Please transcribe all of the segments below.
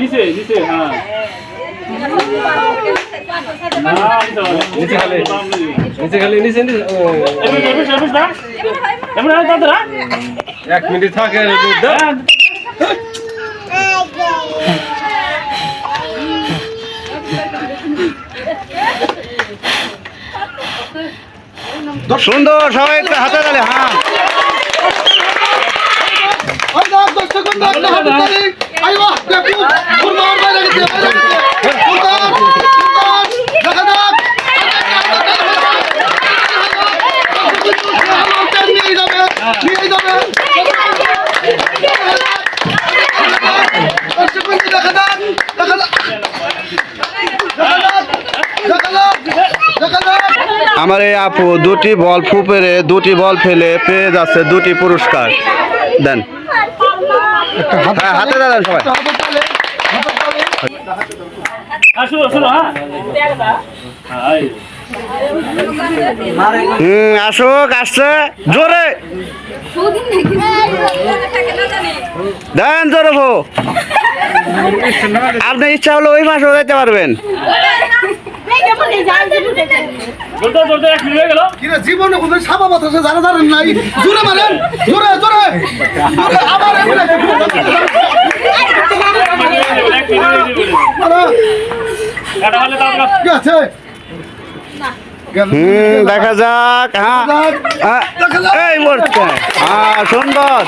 নিচে নিচে হ্যাঁ এক মিনিট থাকে সুন্দর সবাই একটু হাতে তালে হ্যাঁ। আমার এই আপু দুটি বল ফুপেরে দুটি বল ফেলে পেয়ে যাচ্ছে দুটি পুরস্কার। দেন। হ্যাঁ হাতে দাদা সবাই। হ্যাঁ। হুম আসুক আসছে। জোরে। দেন জোরে ভো আপনি ইচ্ছা হলে ওই মাসেও যেতে পারবেন। দৌড়তে দৌড়তে এক মিনিট হয়ে গেল। কিরে জীবনে কোনো বাতাসে নাই? জোরে মারেন জোরে জোরে। জোরে আবার দেখা যাক এই মরছে হ্যাঁ সুন্দর।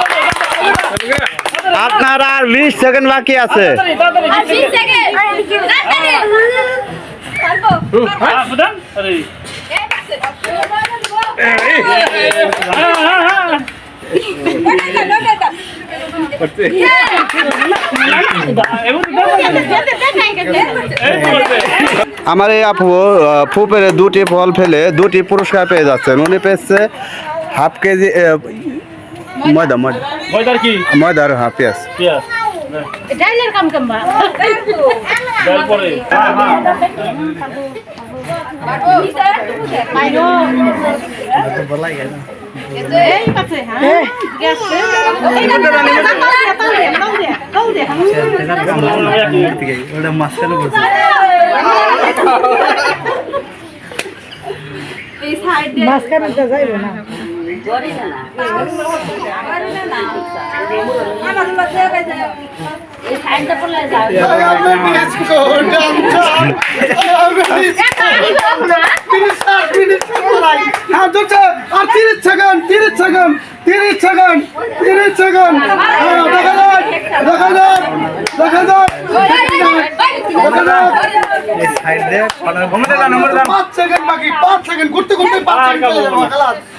আপনার আর বিশ সেকেন্ড বাকি আছে। আমার এই আপু ফুপেরে দুটি ফল ফেলে দুটি পুরস্কার পেয়ে যাচ্ছেন। উনি পেয়েছে হাফ কেজি ময়দা ময়দা। ময়দার কি? ময়দা আর হাফ পেঁয়াজ পেঁয়াজ ডাইলের কাম কাম্বা তারপরে হ্যাঁ হ্যাঁ। হ্যাঁ। দে মাঝখানে তো না। হ্যাঁ আর তিরিশ সেকেন্ড তিরিশ সেকেন্ড তিরিশ সেকেন্ড তিরিশ সেকেন্ড হ্যাঁ দেখা যাক দেখা যাক দেখা যাক পাঁচ সেকেন্ড বাকি পাঁচ পাঁচ সেকেন্ড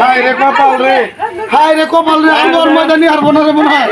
হাই রে কপাল রে। হাই রে কপাল রে আমার ময়দানি হারবো না রে মনে হ্যাঁ।